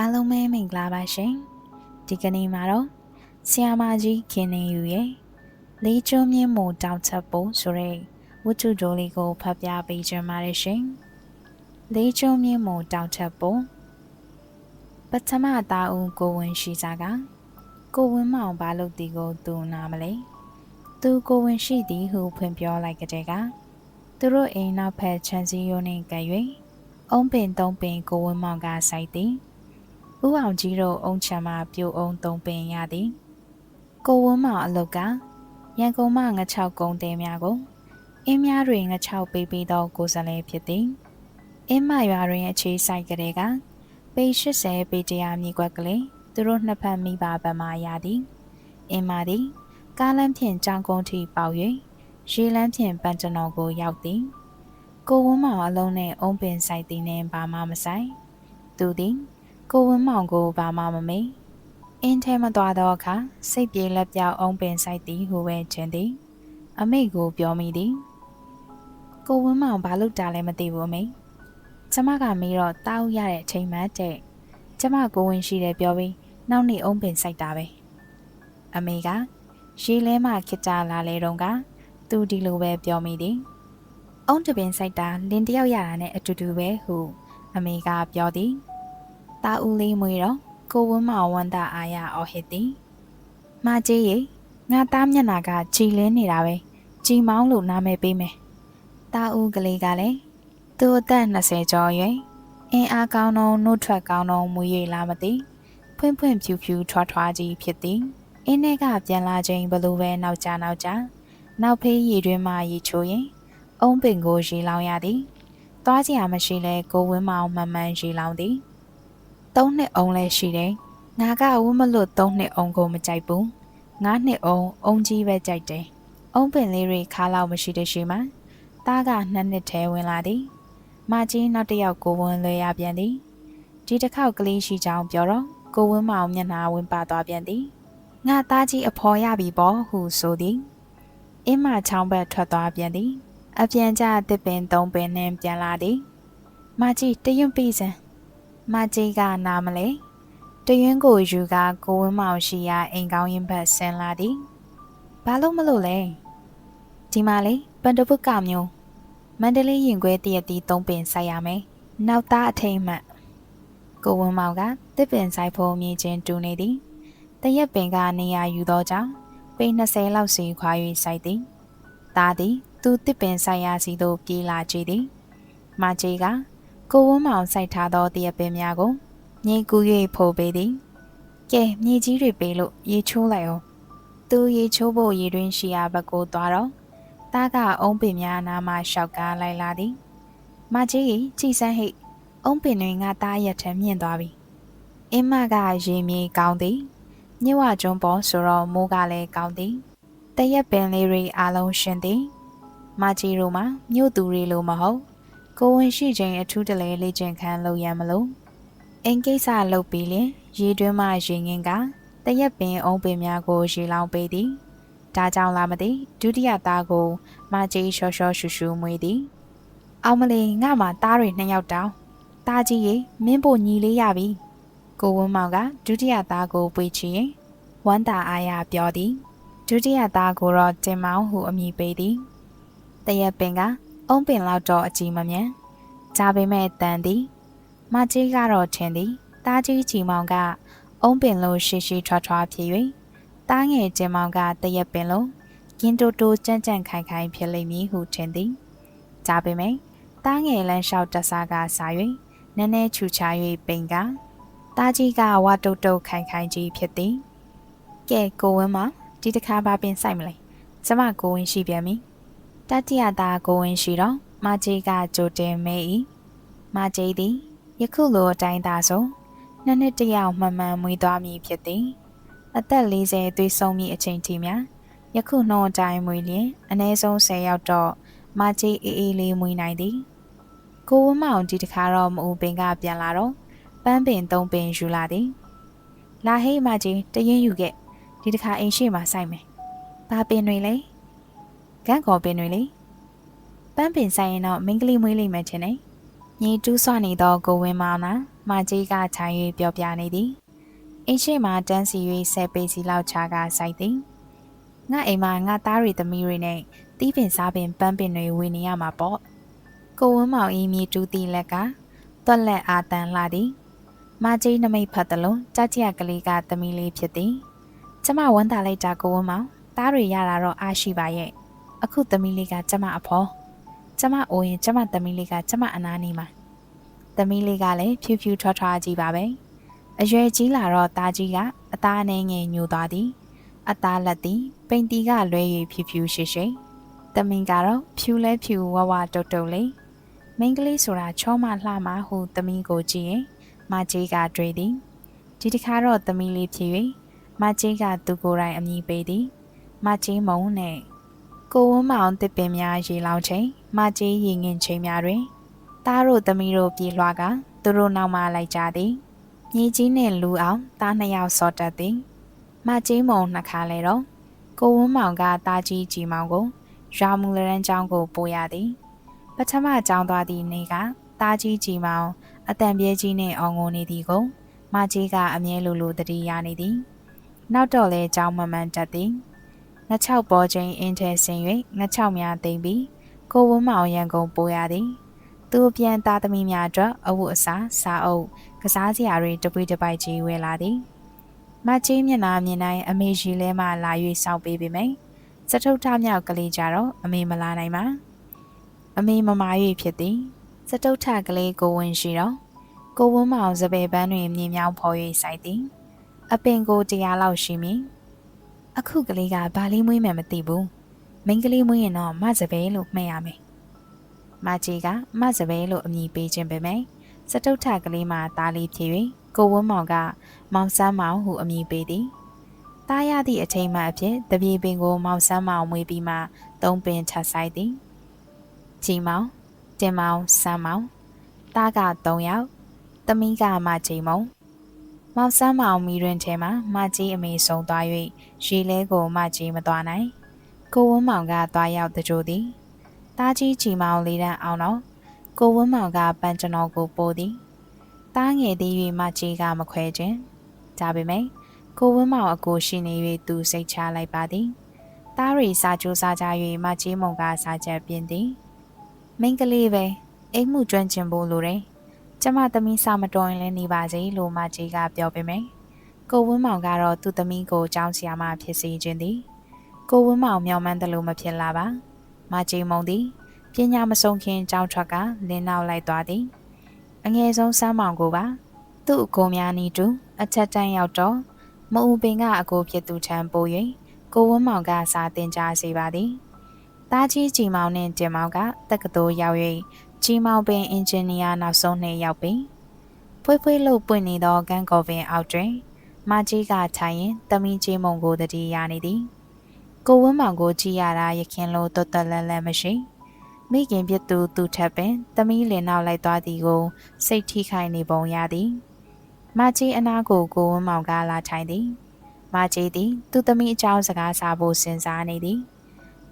အားလုံးပဲမင်္ဂလာပါရှင်ဒီကနေ့မှာတော့ဆီယာမကြီးခင်နေယူရဲ့လေးကျွန်းမြင့်မို့တောင်ချက်ဖို့ဆိုတဲ့ဝတ္ထုတိုလေးကိုဖတ်ပြပေးခြင်းပါတယ်ရှင်လေးကျွန်းမြင့်မို့တောင်ချက်ဖို့ပထမသားဦးကိုဝင်ရှိစားကကိုဝင်းမောင်ဘာလို့ဒီကိုသူနာမလဲသူကိုဝင်ရှိသည်ဟုဖွင့်ပြောလိုက်ကြတဲ့ကသူတို့အိမ်နောက်ဖက်ခြံစည်းရိုးနှင့်ကပ်၍အုံးပင်သုံးပင်ကိုဝင်းမောင်ကစိုက်သည် ဦးအောင်ကြီးတို့အုံချံမှာပြိုအုံသုံးပင်ရသည်ကိုဝင်းမောင်အလုတ်ကရန်ကုန်မှငချောက်ကုန်းတဲများကိုအင်းများတွင်ငချောက်ပေးပြီးသောကိုယ်စားလှယ်ဖြစ်သည်အင်းမရွာတွင်အခြေဆိုင်ကလေးကပေ80ပေတရာမြေကွက်ကလေးသူတို့နှစ်ဖက်မိဘဗမာရသည်အင်းမသည်ကားလမ်းဖြင့်ကြောင်ကုန်းထိပေါက်၍ရေလမ်းဖြင့်ပန်ကျွန်တော်ကိုရောက်သည်ကိုဝင်းမောင်အလုံးနဲ့အုံးပင်ဆိုင်သည်နှင့်ဘာမှမဆိုင်သူသည် ကိုဝင်းမောင်ကိုဘာမှမမေးအင်းထဲမသွားသောအခါစိတ်ပြေလက်ပြောက်အုံးပင်ဆိုင်သည်ဟူပဲခြင်းသည် အမိကိုပြောမိသည်ကိုဝင်းမောင်ဘာလုပ်တာလဲမသိဘူးအမိကျမကမေးတော့တောက်ရတဲ့အချိန်မှတဲ့ကျမကိုဝင်ရှိတယ်ပြောပြီးနောက်နေ့အုံးပင်ဆိုင်တာပဲအမေကရေလဲမှခစ်ကြလာလေတော့ကသူဒီလိုပဲပြောမိသည်အုံးတပင်ဆိုင်တာလင်းတယောက်ရတာနဲ့အတူတူပဲဟု အမေကပြောသည်။ တာဦးလေးမွေတော့ကိုဝင်းမဝန္တာအားရအော်ဟစ်သည်။မကြီးရေငါသားမျက်နာကကြည်လင်းနေတာပဲ။ကြည်မောင်းလို့နာမည်ပေးမယ်။တာဦးကလေးကလည်းသူ့အသက်20ကျော်ရွယ်အင်းအားကောင်းတော့နှုတ်ထွက်ကောင်းတော့မူရည်လားမသိဖွင့်ဖွင့်ဖြူဖြူထွားထွားကြီးဖြစ်သည်။အင်းထဲကပြန်လာချိန်ဘလို့ပဲနောက်ကြနောက်ကြနောက်ဖေးရည်တွင်မှရေချိုးရင် အုံးပင်ကိုရေလောင်ရသည်။သွားကြရမရှိလဲကိုဝင်းမောင်မှန်မှန်ရေလောင်သည်။ သုံးနှစ်အုံးလည်းရှိတယ်။ငါကဝင်းမလို့သုံးနှစ်အုံးကိုမကြိုက်ဘူး။ငါးနှစ်အုံးအုံးကြီးပဲကြိုက်တယ်။အုံးပင်လေးတွေခါလောက်မရှိတဲ့ရှိမှ။သားကနှစ်နှစ်ထဲဝင်လာသည်။မကြီးနောက်တစ်ယောက်ကိုဝင်းလွှဲရပြန်သည်။ဒီတစ်ခေါက်ကလေးရှိကြောင်းပြောတော့ကိုဝင်းမောင်မျက်နှာဝင်ပါသွားပြန်သည်။ငါသားကြီးအဖော်ရပြီပေါ့ဟုဆိုသည်။အင်းမချောင်းဘက်ထွက်သွားပြန်သည်။အပြန်ကြတစ်ပင်သုံးပင်နဲ့ပြန်လာသည်မကြီးတရွံ့ပြီစံ မကြီးကနာမလဲတရွံ့ကိုယူကကိုဝင်းမောင်ရှိရာအိမ်ကောင်းရင်ဘက်ဆင်းလာသည်ဘာလို့မလို့လဲဒီမှာလေပန်တပုတ်ကမျိုးမန္တလေးရင်ခွဲတရက်တီသုံးပင်ဆိုင်ရမယ်နောက်သားအထိတ်မှတ်ကိုဝင်းမောင်ကတစ်ပင်ဆိုင်ဖို့မြင်ချင်းတူနေသည်တရက်ပင်ကနေရာယူသောကြောင့်ပေ20လောက်စီခွာ၍ဆိုင်သည်သားသည် သူတစ်ပင်ဆိုင်ရာစီသို့ပြေးလာကြည့်သည်။မကြီးက ကိုဝန်းမောင်စိုက်ထားသောတရက်ပင်များကိုမြေကူ၍ဖိုပေးသည်။ကဲမြေကြီးတွေပေးလို့ရေချိုးလိုက်အောင်။သူရေချိုးဖို့ရေတွင်းရှိရာဘက်ကိုသွားတော့တားကအုံးပင်များနာမှရှောက်ကားလိုက်လာသည်။မကြီးကကြည်စမ်းဟိတ်အုံးပင်တွေကတားရက်ထမြင့်သွားပြီ။အင်းမကရေမြေကောင်းသည်။ညဝကျွန်းပေါ်ဆိုတော့မိုးကလည်းကောင်းသည်။တရက်ပင်လေးတွေအားလုံးရှင်သည်။မကြီးတို့မှာမြို့သူတွေလိုမဟုတ် ကိုဝင်ရှိခြင်းအထူးတလဲလေ့ကျင့်ခန်းလုပ်ရမလို့အင်ကိစ္စလုပ်ပြီးလင်ရေတွင်းမှရေငင်းကတရက်ပင်အုံးပင်များကိုရေလောင်ပေးသည်ဒါကြောင့်လားမသိဒုတိယသားကိုမကြီးရှော့ရှော့ရှူရှူမွေးသည်အောင်မလီငါမှသားတွေနှစ်ယောက်တောင်းသားကြီးရေမင်းဖို့ညီလေးရပြီကိုဝင်းမောင်ကဒုတိယသားကိုပွေချီရင်ဝမ်းတာအားရပြောသည်ဒုတိယသားကိုတော့တင်မောင်းဟုအမည်ပေးသည်တရက်ပင်က အုံးပင်လောက်တော့အကြည့်မမြန်ဒါပေမဲ့တန်သည်မကြီးကတော့ထင်သည်တားကြီးချီမောင်ကအုံးပင်လိုရှိရှိထွားထွားဖြစ်၍တားငယ်ကျင်မောင်ကတရက်ပင်လိုကင်းတိုတိုကြမ်းကြမ်းခိုင်ခိုင်ဖြစ်လိမ့်မည်ဟုထင်သည်ဒါပေမဲ့တားငယ်လန်းလျှောက်တဆာကစား၍နည်းနည်းချူချ၍ပိန်ကတားကြီးကဝါတုတ်တုတ်ခိုင်ခိုင်ကြီးဖြစ်သည်ကဲကိုဝင်းမဒီတစ်ခါဘာပင်ဆိုင်မလဲကျမကိုဝင်ရှိပြန်ပြီ တတိယသားကိုဝင်ရှိတော့မကြီးကကြိုတင်မေး၏မကြီးသည်ယခုလိုအတိုင်းသာဆိုနှစ်နှစ်တယောက်မှန်မှန်မွေးသွားမည်ဖြစ်သည်အသက်40သွေးဆုံးမည့်အချိန်ထိများယခုနှုံးအတိုင်းမွေးလျင်အနည်းဆုံး10ယောက်တော့မကြီးအေးအေးလေးမွေးနိုင်သည်ကိုဝမောင်ဒီတခါတော့မအူပင်ကပြန်လာတော့ပန်းပင်သုံးပင်ယူလာသည်လာဟေးမကြီးတရင်ယူခဲ့ဒီတခါအိမ်ရှိမှစိုက်မယ်ဘာပင်တွေလဲ ဂန့်ခေါ်ပင်တွေလေပန်းပင်ဆိုင်ရင်တော့မင်းကလေးမွေးလိမ့်မယ်ထင်တယ်ညီတူးဆွနေသောကိုဝင်းမောင်နာမမကြီးကခြိုင်၍ပြောပြနေသည်အိမ်ရှိမှတန်းစီ၍ဆယ်ပေစီလောက်ခြားကစိုက်သည်ငါအိမ်မှာငါသားရီသမီးတွေနဲ့တီးပင်စားပင်ပန်းပင်တွေဝင်နေရမှာပေါ့ကိုဝင်းမောင်ဤမြေတူးတီလက်ကတွက်လက်အာတန်လာသည်မကြီးနမိတ်ဖတ်သလုံးကြကြက်ကလေးကသမီးလေးဖြစ်သည်ကျမဝမ်းသာလိုက်တာကိုဝင်းမောင်သားတွေရတာတော့အားရှိပါရဲ့ အခုသမီးလေးကကျမအဖေါ်ကျမအိုးရင်ကျမသမီးလေးကကျမအနားနေမှာသမီးလေးကလည်းဖြူဖြူထွားထွားကြီးပါပဲအရွယ်ကြီးလာတော့ตาကြီးကအသားအနေငယ်ညိုသွားသည်အသားလက်သည်ပိန်တီကလွဲ၍ဖြူဖြူရှိရှိသမင်ကတော့ဖြူလဲဖြူဝဝတုတ်တုတ်လေးမိန်းကလေးဆိုတာချောမလှမဟုသမီးကိုကြည့်ရင်မကြီးကတွေးသည်ဒီတစ်ခါတော့သမီးလေးဖြစ်၍မကြီးကသူကိုယ်တိုင်အမည်ပေးသည်မကြီးမုံနဲ့ ကိုဝန်းမောင်တစ်ပင်များရေလောင်ချိန်မကြီးရင်ငင်ချိန်များတွင်သားတို့သမီးတို့ပြေးလွှားကသူတို့နောက်မှလိုက်ကြသည်မြေကြီးနှင့်လူအောင်သားနှစ်ယောက်စော့တက်သည်မကြီးမုံနှစ်ခါလဲတော့ကိုဝန်းမောင်ကသားကြီးကြီးမောင်ကိုရာမူလရန်ကျောင်းကိုပို့ရသည်ပထမကျောင်းသွားသည့်နေ့ကသားကြီးကြီးမောင်အတန်ပြဲကြီးနှင့်အောင်ငိုနေသည်ကိုမကြီးကအမြဲလိုလိုတတိရနေသည်နောက်တော့လဲကျောင်းမမှန်တက်သည် ငချောက်ပေါ်ချင်းအင်းထဲဆင်၍ငချောက်များသိမ့်ပြီးကိုဝန်းမောင်ရန်ကုန်ပို့ရသည်သူအပြန်သားသမီးများအတွက်အဝတ်အစားစားအုပ်ကစားစရာတွေတပွေးတပိုက်ကြီးဝယ်လာသည်မကြီးမျက်နှာမြင်တိုင်းအမေကြီးလဲမှလာ၍စောင့်ပေးပေမယ့်စထုထမြောက်ကလေးကြတော့အမေမလာနိုင်ပါအမေမမာ၍ဖြစ်သည်စတုထကလေးကိုဝင်ရှိတော့ကိုဝန်းမောင်စပယ်ပန်းတွင်မြင်မြောင်းဖော်၍စိုက်သည် အပင်ကိုတရားလောက်ရှိမည် အခုကလေးကဘာလေးမွေးမှမသိဘူးမိန်းကလေးမွေးရင်တော့မစပယ်လို့မှတ်ရမယ်မကြီးကမစပယ်လို့အမည်ပေးခြင်းပဲမယ်စတုထကလေးမှာသားလေးဖြစ်၍ကိုဝန်းမောင်ကမောင်ဆန်းမောင်ဟုအမည်ပေးသည်တားရသည့်အချိန်မှအဖြစ်တပြေပင်ကိုမောင်ဆန်းမောင်မွေးပြီးမှသုံးပင်ချဆိုင်သည်ကြီးမောင်တင်မောင်ဆန်းမောင်တားက3ယောက်သမီးကမကြီးမုံ မောင်ဆန်းမောင်မိရင်ထဲမှာမကြီးအမေဆုံးသွား၍ရေလဲကိုမကြီးမသွားနိုင်ကိုဝန်းမောင်ကသွားရောက်တကြိုသည်တားကြီးကြီးမောင်လေးတန်းအောင်တော့ကိုဝန်းမောင်ကပန်းကျွန်တော်ကိုပို့သည်တားငယ်သေး၍မကြီးကမခွဲခြင်းဒါပေမဲ့ကိုဝင်းမောင်အကိုရှိနေ၍သူစိတ်ချလိုက်ပါသည်တားရီစာကြိုးစားကြ၍မကြီးမုံကစာချက်ပြင်းသည်မိန်းကလေးပဲအိမ်မှုကျွမ်းကျင်ဖို့လိုတယ် ကျမသမီးစာမတော်ရင်လည်းနေပါစေလို့မကြီးကပြောပေမယ်ကိုဝင်းမောင်ကတော့သူ့သမီးကိုကြောင်းစီယာမဖြစ်စေခြင်းသည်ကိုဝင်းမောင်မျောမှန်းတယ်လို့မဖြစ်လာပါမကြီးမုံသည်ပညာမဆုံးခင်ကြောင်းထွက်ကလင်းနောက်လိုက်သွားသည်အငယ်ဆုံးစမ်းမောင်ကိုပါသူ့အကိုများနီတူအထက်တန်းရောက်တော့မအူပင်ကအကိုဖြစ်သူထံပို့၍ကိုဝန်းမောင်ကစာတင်ကြားစေပါသည်။တားကြီးကြီးမောင်နှင့်တင်မောင်ကတက္ကသိုလ်ရောက်၍ ကြီးမောင်ပင်အင်ဂျင်နီယာနောက်ဆုံးနှစ်ရောက်ပြီးဖွေးဖွေးလို့ပွင့်နေသောကန်းကော်ပင်အောက်တွင်မကြီးကထိုင်ရင်တမီးကြီးမုံကိုတတိရနေသည်။ကိုဝန်းမောင်ကိုကြည့်ရတာရခင်လို့တွတ်တွတ်လန်းလန်းမရှိ။မိခင်ပြသူသူထပ်ပင်တမီးလင်နောက်လိုက်သွားသည်ကို စိတ်ထိခိုက်နေပုံရသည်။မကြီးအနာကိုကိုဝန်းမောင်ကလာထိုင်သည်မကြီးသည် သူ့သမီးအကြောင်းစကားစားဖို့စဉ်းစားနေသည်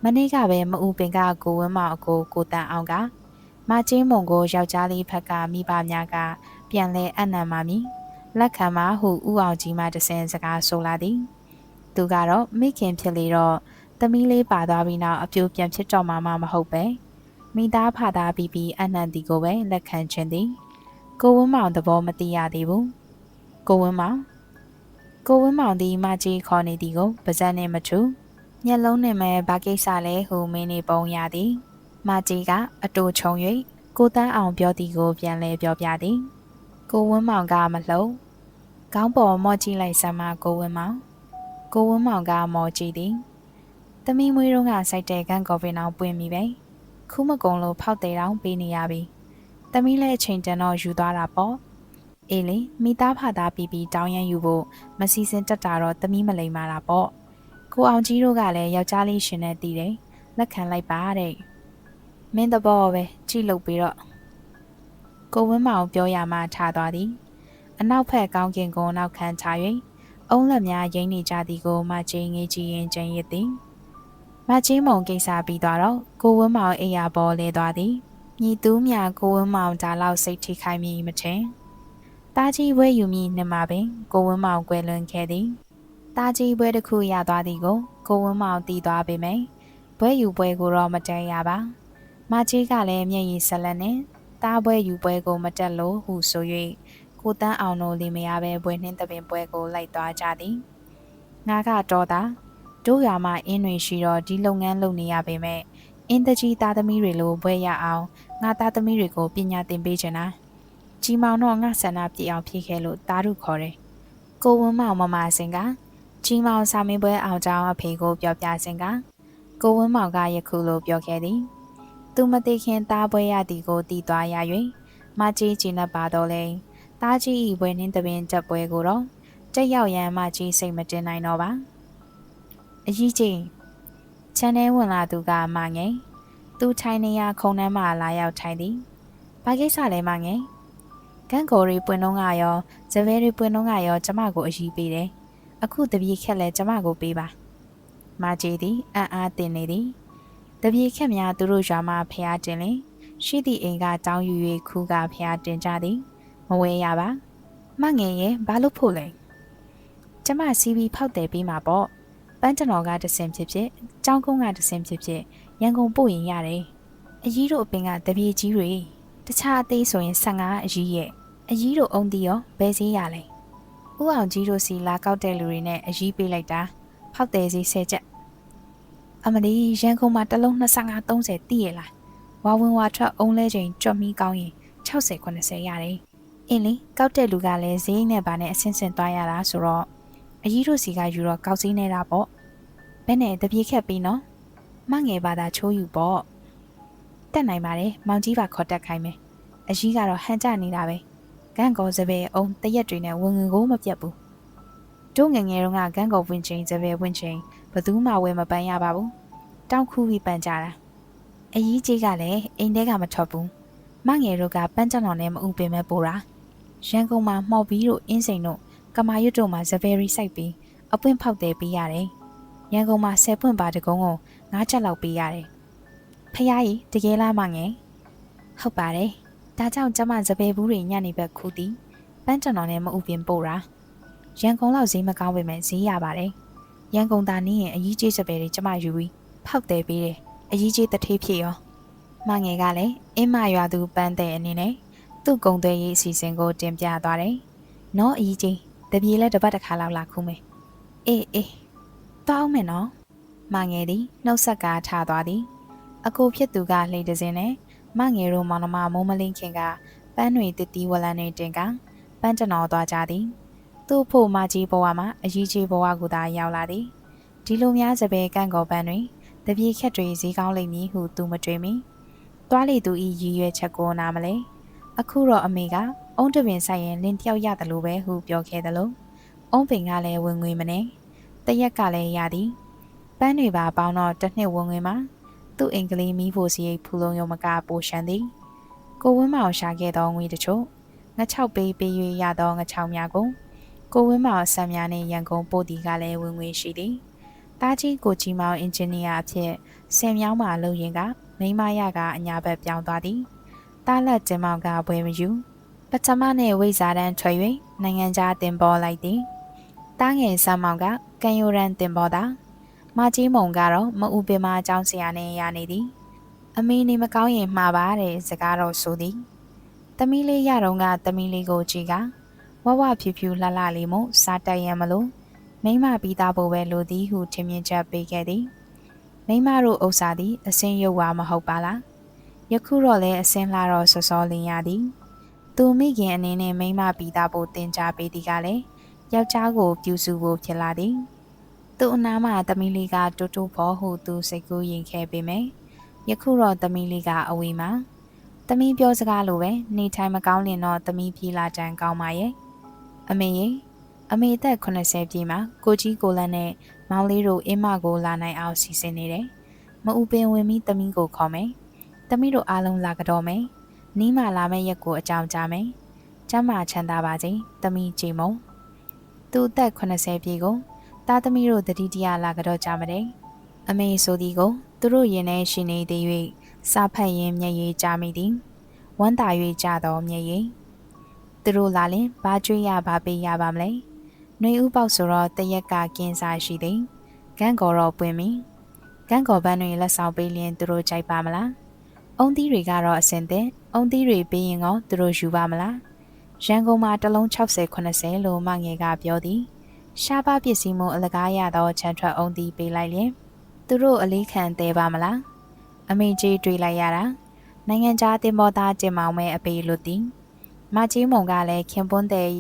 မနေ့ကပဲမအူပင်ကကိုဝန်းမောင်အကိုကိုတန်အောင်က မကြီးမုံကိုယောက်ျားလေးဖက်ကမိဘများကပြန်လဲအနံမာမီလက်ခံမဟုဥအောင်ကြီးမှတဆင်စကားဆိုလာသည် သူကတော့မိခင်ဖြစ်လေတော့သမီးလေးပါသွားပြီးနောက်အပြိုပြန်ဖြစ်တော့မှမဟုတ်ပဲမိသားဖသားပြီးပြီးအနံတီကိုပဲလက်ခံခြင်းသည်ကိုဝန်းမောင်သဘောမသိရသေးဘူးကိုဝင်းမောင်ကိုဝင်းမောင်သည်မကြီးခေါ်နေသည်ကိုပါဇက်နှင့်မထူမျက်လုံးနှင့်မဲ့ဘာကိစ္စလဲဟုမင်းနေပုံရသည် မကြီးကအတူချုံ၍ကိုတန်းအောင်ပြောသည်ကိုပြန်လဲပြောပြသည်ကိုဝင်းမောင်ကမလှုပ်ခေါင်းပေါ်မော့ကြည့်လိုက်စမ်းမကိုဝင်းမောင်ကိုဝင်းမောင်ကမော်ကြည့်သည်တမီမွေးတုံးကစိုက်တဲ့ကန်ကော်ဖီနောင်ပွင့်ပြီပဲခုမကုံလို့ဖောက်တဲ့တောင်ပေးနေရပြီတမီလည်းအချိန်တန်တော့ယူသွားတာပေါ့အေးလေမိသားဖသားပြီးပြီးတောင်းရန်ယူဖို့မစီစဉ်တက်တာတော့သမီးမလိမ္မာတာပေါ့ကိုအောင်ကြီးတို့ကလည်းယောက်ျားလေးရှင်နဲ့တည်တယ်လက်ခံလိုက်ပါတဲ့ မင်းတဘောပဲကြည့်လို့ပြီးတော့ကိုဝင်းမောင်ပြောရမှထားသွားသည် အနောက်ဖက်ကောင်းကင်ကိုနောက်ခံချ၍အုံးလက်များရင်းနေကြသည်ကိုမချင်းငေးကြည့်ရင်ကျင်ရသည်မချင်းမုံကိစ္စပြီးသွားတော့ကိုဝင်းမောင်အိယာပေါ်လဲသွားသည်ညီသူမြကိုဝင်းမောင်ဒါလောက်စိတ်ထိခိုက်မိမချင်းတားကြီးဘွဲယူမိနှမပင်ကိုဝင်းမောင်ကွယ်လွန်ခဲ့သည်တားကြီးဘွဲတစ်ခုရသွားသည်ကိုကိုဝင်းမောင်တည်သွားပေမယ့်ဘွဲယူပွဲကိုတော့မတည့်ရပါ မကြီးကလည်းမျက်ရည်ဆက်လက်နဲ့တားဘွဲယူပွဲကိုမတက်လို့ဟုဆို၍ကိုတန်းအောင်တို့လီမယားပဲဘွဲနှင်းတပင်ပွဲကိုလိုက်သွားကြသည်ငါကတော့တာတို့ရွာမှာအင်းတွေရှိတော့ဒီလုပ်ငန်းလုပ်နေရပေမဲ့အင်းတကြီးသားသမီးတွေလိုဘွဲရအောင်ငါသားသမီးတွေကိုပညာသင်ပေးချင်တာကြီးမောင်တော့ငါဆန္ဒပြည့်အောင်ဖြည့်ခဲ့လို့တားတို့ခေါ်တယ်ကိုဝင်းမောင်မမစင်ကကြီးမောင်စာမင်းပွဲအောင်ကြောင်းအဖေကိုပြောပြစင်ကကိုဝင်းမောင်ကယခုလိုပြောခဲ့သည် သူမသိခင်သားပွဲရသည်ကိုတည်သွားရ၍မကြီးကျင်းပါတော့လေသားကြီးဤပွဲနှင်းတပင်တက်ပွဲကိုတော့တက်ရောက်ရန်မကြီးစိတ်မတင်နိုင်တော့ပါအကြီးကြီးချန်ထဲဝင်လာသူကမငယ်သူထိုင်နေရခုံနှမ်းမှလာရောက်ထိုင်သည်ဘာကိစ္စလဲမငယ်ကန်းကိုရီပွင့်လုံးကရောဇဗဲရီပွင့်လုံးကရောကျမကိုအကြီးပေးတယ်အခုတပြေခက်လဲကျမကိုပေးပါမကြီးသည်အံ့အားတင်နေသည် တပြေခက်များသူတို့ရွာမှာဖျားတင်လင်ရှိသည့်အိမ်ကတောင်းယူ၍ခူးကဖျားတင်ကြသည်မဝဲရပါမငယ်ရဲ့ဘာလို့ဖို့လဲကျမစီးပြီးဖောက်တယ်ပြီးမှာပေါ့ပန်းကျွန်တော်ကတဆင်ဖြစ်ဖြစ်ကြောင်းကုန်းကတဆင်ဖြစ်ဖြစ်ရန်ကုန်ပို့ရင်ရတယ်အကြီးတို့အပင်ကတပြေကြီးတွေတခြားအသေးဆိုရင်15အကြီးရဲ့အကြီးတို့အုံတီရောဘယ်စည်းရလဲဥအောင်ကြီးတို့စီလာကောက်တဲ့လူတွေနဲ့အကြီးပေးလိုက်တာဖောက်တယ်စီ10ချက် အမလီရန်ကုန်မှာတစ်လုံး25 30တည်ရလားဝါဝင်ဝါထွက်အုံးလဲချိန်ကြွမီကောင်းရင်60 90ရတယ်အင်းလေကောက်တဲ့လူကလည်းဈေးနဲ့ဗာနဲ့အဆင့်ဆင့်သွားရတာဆိုတော့အကြီးတို့စီကယူတော့ကောက်စည်းနေတာပေါ့ဘယ်နဲ့တပြေခက်ပြီးနော်မငယ်ပါတာချိုးယူပေါ့တက်နိုင်ပါတယ်မောင်ကြီးပါခေါ်တက်ခိုင်းမယ်အကြီးကတော့ဟန်ကြနေတာပဲဂန့်ကောစပယ်အောင်တရက်တွေနဲ့ဝင်ငင်ကိုမပြတ်ဘူးတို့ငငယ်တုန်းကဂန့်ကောဝင်ချင်းစပယ်ဝင်ချင်းဘ သူမှဝယ်မပန်းရပါဘူးတောက်ခူပြီးပန်းကြတာအကြီးကြီးကလည်းအိမ်ထဲကမထွက်ဘူးမငယ်တို့ကပန်းကြောင်တော်နဲ့မဥပင်မဲ့ပို့တာရန်ကုန်မှာမှော်ပြီးတို့အင်းစိန်တို့ကမာရွတ်တို့မှာစပယ်ရီစိုက်ပြီးအပွင့်ဖောက်တယ်ပေးရတယ်ရန်ကုန်မှာဆယ်ပွင့်ပါတကုံးကိုငါးချက်လောက်ပေးရတယ်ဖះကြီးတကယ်လားမငယ်ဟုတ်ပါတယ်ဒါကြောင့်ကျမစပယ်ဘူးတွေညနေဘက်ခူးသည်ပန်းကျွန်တော်နဲ့မဥပင်ပို့တာရန်ကုန်လောက်ဈေးမကောင်းပေမဲ့ဈေးရပါတယ် ရန်ကုန်သားနင်းရင်အကြီးကြီးစပယ်တွေကျမယူပြီးဖောက်တယ်ပေးတယ်အကြီးကြီးတထေးဖြစ်ရောမငယ်ကလည်းအင်းမရွာသူပန်းတဲ့အနေနဲ့သူ့ကုံသွဲရေးအစီအစဉ်ကိုတင်ပြသွားတယ်နော်အကြီးကြီးတပြေလဲတစ်ပတ်တစ်ခါလောက်လာခုမယ်အေးအေးတောင်းမယ်နော်မငယ်သည်နှုတ်ဆက်ကားထားသွားသည်အကိုဖြစ်သူကလှိတ်တစင်းနဲ့မငယ်တို့မောင်နှမမုံမလင်းခင်ကပန်းတွေတတီဝလန်တွေတင်ကပန်းတနော်သွားကြသည် သူ့ဖို့မကြီးဘဝမှာအကြီးကြီးဘဝကိုသာရောက်လာသည်ဒီလိုများစပယ်ကန့်ကောပန်းတွေတပြေခက်တွေဈေးကောင်းလိမ့်မည်ဟုသူမတွေးမိသွားလေသူဤရည်ရွယ်ချက်ကိုနာမလဲအခုတော့အမေကအုံးတပင်ဆိုင်ရင်လင်းတယောက်ရတယ်လို့ပဲဟုပြောခဲ့တယ်လို့အုံးပင်ကလည်းဝင်ငွေမနေတရက်ကလည်းရသည်ပန်းတွေပါပေါင်းတော့တစ်နှစ်ဝင်ငွေမှာသူ့အင်္ဂလိပ်မီးဖို့စီရိတ်ဖူလုံးရုံမကပိုရှန်သည်ကိုဝင်းမောင်ရှာခဲ့သောငွေတချို့ငချောက်ပေးပေး၍ရသောငချောင်းများကို ကိုဝင်းမောင်ဆံများနှင့်ရန်ကုန်ပို့သည်ကလည်းဝင်ငွေရှိသည်တားကြီးကိုကြီးမောင်အင်ဂျင်နီယာအဖြစ်ဆယ်မြောင်းမှလုပ်ရင်ကမိမရကအညာဘက်ပြောင်းသွားသည်တားလက်ကျင်မောင်ကဘွယ်မယူပထမနှင့်ဝိဇာတန်းထွက်၍နိုင်ငံခြားတင်ပေါ်လိုက်သည်တားငယ်ဆမ်းမောင်ကကန်ယိုရန်တင်ပေါ်တာမကြီးမုံကတော့မအူပင်မအကြောင်းဆရာနဲ့ရနေသည်အမေနေမကောင်းရင်မှားပါတဲ့စကားတော့ဆိုသည်သမီးလေးရတော့ကသမီးလေးကိုကြည့်က ဝဝဖြူဖြူလှလှလေးမို့စားတိုက်ရန်မလို့မိမပြီးသားဖို့ပဲလိုသည်ဟုထင်မြင်ချက်ပေးခဲ့သည်မိမတို့ဥစ္စာသည်အစင်းရုပ်ဝါမဟုတ်ပါလားယခုတော့လည်းအစင်းလာတော့စောစောလင်းရသည်သူမိခင်အနေနဲ့မိမပြီးသားဖို့တင် जा ပေးသည်ကလည်းယောက်ျားကိုပြူစုဖို့ဖြစ်လာသည်သူ့အနားမှာသမီးလေးကတိုးတိုးဘောဟုသူစိတ်ကူးရင်ခဲ့ပေမယ့်ယခုတော့သမီးလေးကအဝေးမှာသမီးပြောစကားလိုပဲနေထိုင်မကောင်းရင်တော့သမီးပြေးလာတန်ကောင်းပါရဲ့ အမေရေအမေသက်80ပြည့်မှာကိုကြီးကိုလန်းနဲ့မောင်လေးတို့အင်းမကိုလာနိုင်အောင်စီစဉ်နေတယ်မအူပင်ဝင်ပြီးသမီးကိုခေါ်မယ်သမီးတို့အားလုံးလာကြတော့မယ်နီးမှလာမယ့်ရက်ကိုအကြောင်းကြားမယ်ကျမ်းမာချမ်းသာပါစေသမီးကြည်မုံသူ့အသက်80ပြည့်ကိုသားသမီးတို့တတိတရလာကြတော့ကြမတဲ့အမေဆိုသည်ကိုသူတို့ရင်ထဲရှိနေသည်၍စာဖတ်ရင်းမျက်ရည်ကျမိသည်ဝမ်းသာ၍ကြသောမျက်ရည် သူတို့လာရင်ဘာကြွေးရဘာပေးရပါမလဲ။နှွေဦးပေါက်ဆိုတော့တရက်ကကင်းစားရှိသည်။ကန်းကော်တော့ပွင့်ပြီ။ကန်းကော်ပန်းတွေလက်ဆောင်ပေးလျင်သူတို့ကြိုက်ပါမလား။အုံသီးတွေကတော့အစင်တဲ့အုံသီးတွေပေးရင်ကောသူတို့ယူပါမလား။ရန်ကုန်မှာတစ်လုံး60 80လို့မငယ်ကပြောသည်။ရှားပါပစ္စည်းမှုအလကားရသောချန်ထွက်အုံသီးပေးလိုက်လျင်သူတို့အလေးခံသေးပါမလား။အမေကြီးတွေးလိုက်ရတာနိုင်ငံခြားတင်ပေါ်သားကျင်မောင်မဲအပေးလို့သည်။ မကြီးမုံကလည်းခင်ပွန်းတဲ့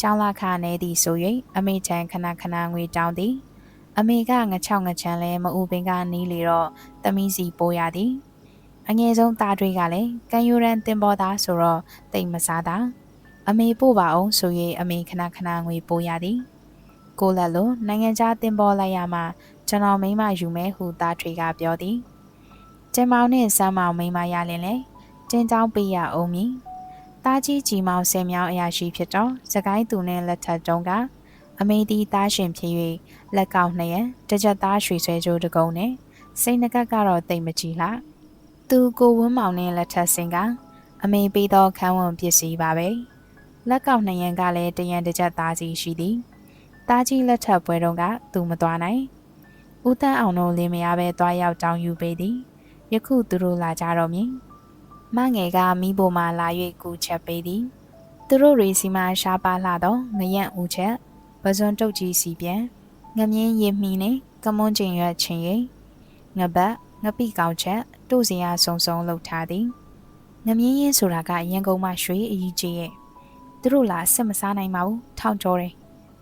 ကျောင်းလာခနေသည်ဆို၍အမေချန်ခဏခဏငွေတောင်းသည်။အမေကငချောက်ငချမ်းလဲမအူပင်ကနီးလေတော့သမီးစီပိုးရသည်။အငယ်ဆုံးသားတွေကလည်းကန်ယူရန်တင်ပေါ်သားဆိုတော့တိတ်မစားတာ။အမေပို့ပါအောင်ဆို၍အမေခဏခဏငွေပိုးရသည်။ကိုလက်လိုနိုင်ငံခြားတင်ပေါ်လိုက်ရမှကျွန်တော်မိမယူမဲဟုသားထွေကပြောသည်။ကျင်မောင်နဲ့စမ်းမောင်မိမရလင်လေတင်းချောင်းပေးရအောင်မည်။ သားကြီးကြီးမောင်ဆယ်မြောင်းအရာရှိဖြစ်တော့စကိုင်းသူနဲ့လက်ထပ်တုံးကအမေဒီသားရှင်ဖြစ်၍လက်ကောက်နှစ်ရတကြက်သားရွှေဆွဲကြိုးတကုံနဲ့စိတ်နှကက်ကတော့တိတ်မကြည့်လား။သူကိုဝင်းမောင်နဲ့လက်ထပ်စင်ကအမေပေးသောခန်းဝန်ပစ္စည်းပါပဲ။လက်ကောက်နှစ်ရန်ကလည်းတရန်တကြက်သားစီရှိသည်။သားကြီးလက်ထပ်ပွဲတုံးကသူမသွားနိုင်။ဦးတန်းအောင်တို့လင်းမရပဲတွားရောက်တောင်းယူပေးသည်ယခုသူတို့လာကြတော့မည် မငယ်ကမိဘမှာလာ၍ကူချက်ပေးသည်သူတို့ရီစီမှာရှားပါလာတော့ငရန့်ဦးချက်ပဇွန်တုတ်ကြီးစီပြန်ငမြင်းရည်မီနဲ့ကမွန်းကျင်ရွက်ချင်းရိငပတ်ငပိကောင်ချက်တို့စီယာဆုံဆုံလှုပ်ထားသည်ငမြင်းရင်ဆိုတာကရန်ကုန်မှာရွှေအကြီးကြီးရဲ့သူတို့လာစစ်မစားနိုင်ပါဘူးထောင်ကျော်တယ်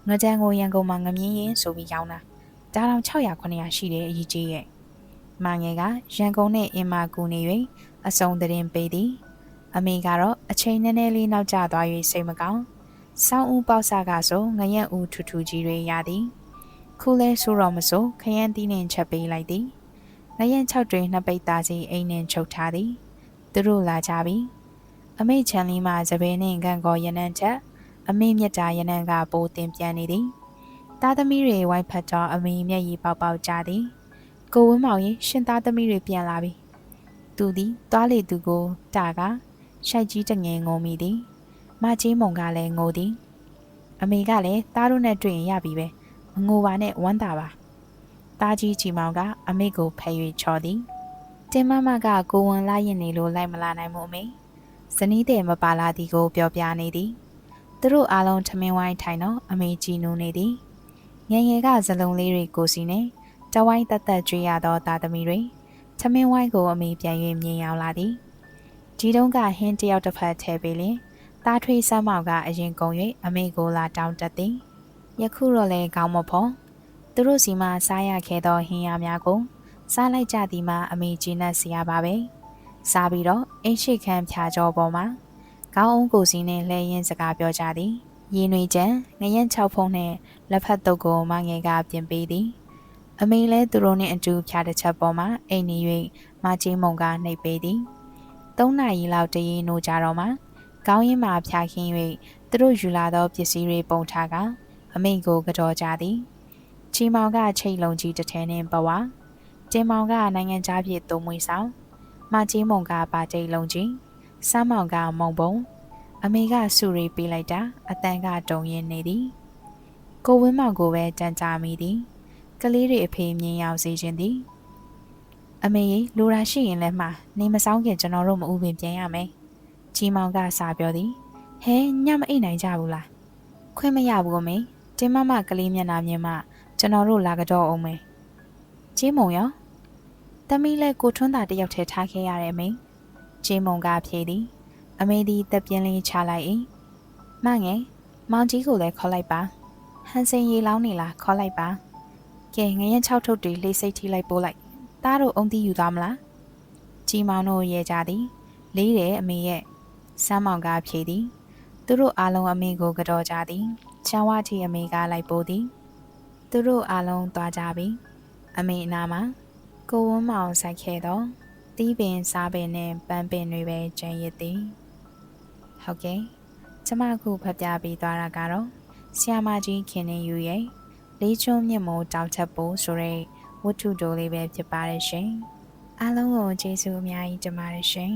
ငကြံကိုရန်ကုန်မှာငမြင်းရင်ဆိုပြီးရောင်းတာဒါတောင်600 900ရှိတဲ့အကြီးကြီးရဲ့ မငယ်ကရန်ကုန်နဲ့အင်မာကူနေ၍အစုံတရင်ပေးသည်အမေကတော့အချိန်နည်းနည်းလေးနောက်ကျသွား၍စိတ်မကောင်းဆောင်းဦးပေါက်စားကဆိုငရက်ဦးထူထူကြီးတွေရသည်ခုလဲဆိုတော့မဆိုခရမ်းသီးနှင်ချက်ပေးလိုက်သည်ငရက်၆တွင်နှစ်ပိတ်သားစီအိမ်နှင်ချုပ်ထားသည်သူတို့လာကြပြီအမေချန်လီမှစပယ်နှင့်ကန်ကောရနန်းချက်အမေမြတ်တာရနန်းကပိုးတင်ပြန်နေသည်သားသမီးတွေဝိုင်းဖတ်တော့အမေမျက်ရည်ပေါက်ပေါက်ကြသည် ကိုဝင်းမောင်ရင်ရှင်သားသမီးတွေပြန်လာပြီသူသည်သွားလေသူကိုတာကရှိုက်ကြီးတငယ်ငုံမိသည်မကြီးမုံကလည်းငိုသည်အမေကလည်းသားတို့နဲ့တွေ့ရင်ရပြီပဲမငိုပါနဲ့ဝမ်းသာပါသားကြီးကြီးမောင်ကအမေကိုဖယ်၍ချော်သည်တင်မမကကိုဝန်လာရင်နေလို့လိုက်မလာနိုင်မှုအမေဇနီးတဲ့မပါလာသည်ကိုပြောပြနေသည်သူတို့အားလုံးထမင်းဝိုင်းထိုင်တော့အမေကြည်နူးနေသည်ငယ်ငယ်ကဇလုံးလေးတွေကိုစီနေ တဝိုင်းတက်တက်ကြွေးရသောသားသမီးတွေထမင်းဝိုင်းကိုအမေပြန်၍မြင်ရောက်လာသည်ဒီတုန်းကဟင်းတယောက်တစ်ဖက်ထဲပေးလင်သားထွေးဆမ်းမောင်ကအရင်ကုန်၍အမေကိုလာတောင်းတသည်ယခုတော့လဲကောင်းမဖော်သူတို့စီမှာစားရခဲ့သောဟင်းရများကိုစားလိုက်ကြသည်မှာအမေကြီးနဲ့ဆရာပါပဲစားပြီးတော့အိတ်ရှိခမ်းဖြာကြောပေါ်မှာကောင်းအောင်ကိုစီနဲ့လဲရင်စကားပြောကြသည်ရင်းနှွေချံငရင်၆ဖုံးနဲ့လက်ဖက်တုပ်ကိုမငယ်ကပြင်ပေးသည် အမေလဲသူတို့နှင့်အတူဖြာတစ်ချက်ပေါ်မှာအိမ်နေ၍မချင်းမုံကနှိပ်ပေးသည်၃နာရီလောက်တရင်နိုးကြတော့မှကောင်းရင်မှဖြာခင်း၍သူတို့ယူလာသောပစ္စည်းတွေပုံထားကအမိကိုကြော်ကြသည်ချီမောင်ကချိတ်လုံးကြီးတစ်ထဲနှင့်ပဝါကျင်းမောင်ကနိုင်ငံခြားပြည်သုံးမွေးဆောင်မချင်းမုံကပါချိတ်လုံးကြီးစမ်းမောင်ကမုံပုံအမေကဆူရီပေးလိုက်တာအတန်ကတုံရင်နေသည်ကိုဝင်းမောင်ကိုပဲတန်ကြမိသည် ကလေးတွေအဖေမြင်ရောက်စေခြင်းသည်အမေလိုရာရှိရင်လည်းမှာနေမဆောင်ခင်ကျွန်တော်တို့မဥပင်ပြန်ရမယ်ကြီးမောင်ကစာပြောသည်ဟဲညမအိတ်နိုင်ကြဘူးလားခွင့်မရဘူးအမေတင်းမမကလေးမျက်နှာမြင်မှကျွန်တော်တို့လာကြတော့အောင်မယ်ကြီးမုံရောတမီးလဲကိုထွန်းတာတယောက်ထဲထားခဲ့ရတယ်အမေကြီးမုံကဖြေသည်အမေဒီတက်ပြင်းလေးချလိုက်၏မငယ်မောင်ကြီးကိုလည်းခေါ်လိုက်ပါဟန်စင်ရေလောင်းနေလားခေါ်လိုက်ပါ ကဲငရင်၆ထုတ်တွေလေးစိတ်ထိလိုက်ပိုးလိုက်သားတို့အုံတီးယူသွားမလားကြီးမောင်တို့ရဲကြသည် လေးတယ်အမေရဲ့စမ်းမောင်ကဖြေသည်သူတို့အားလုံးအမေကိုကြော်ကြသည်ချမ်းဝတီအမေကလိုက်ပိုးသည် သူတို့အားလုံးသွားကြပြီအမေအနာမှာကိုဝန်းမောင်ဆိုင်ခဲ့တော့တီးပင်စားပင်နဲ့ပန်းပင်တွေပဲကျန်ရစ်သည်ဟုတ်ကဲ့ကျမအခုဖတ်ပြပေးသွားတာကတော့ဆီယာမကြီးခင်နေယူရဲ့ လေးချုံမြင့်မိုးတောက်ချက်ပိုးဆိုတဲ့ဝတ္ထုတိုလေးပဲဖြစ်ပါတယ်ရှင်အားလုံးကိုကျေးဇူးအများကြီးတင်ပါတယ်ရှင်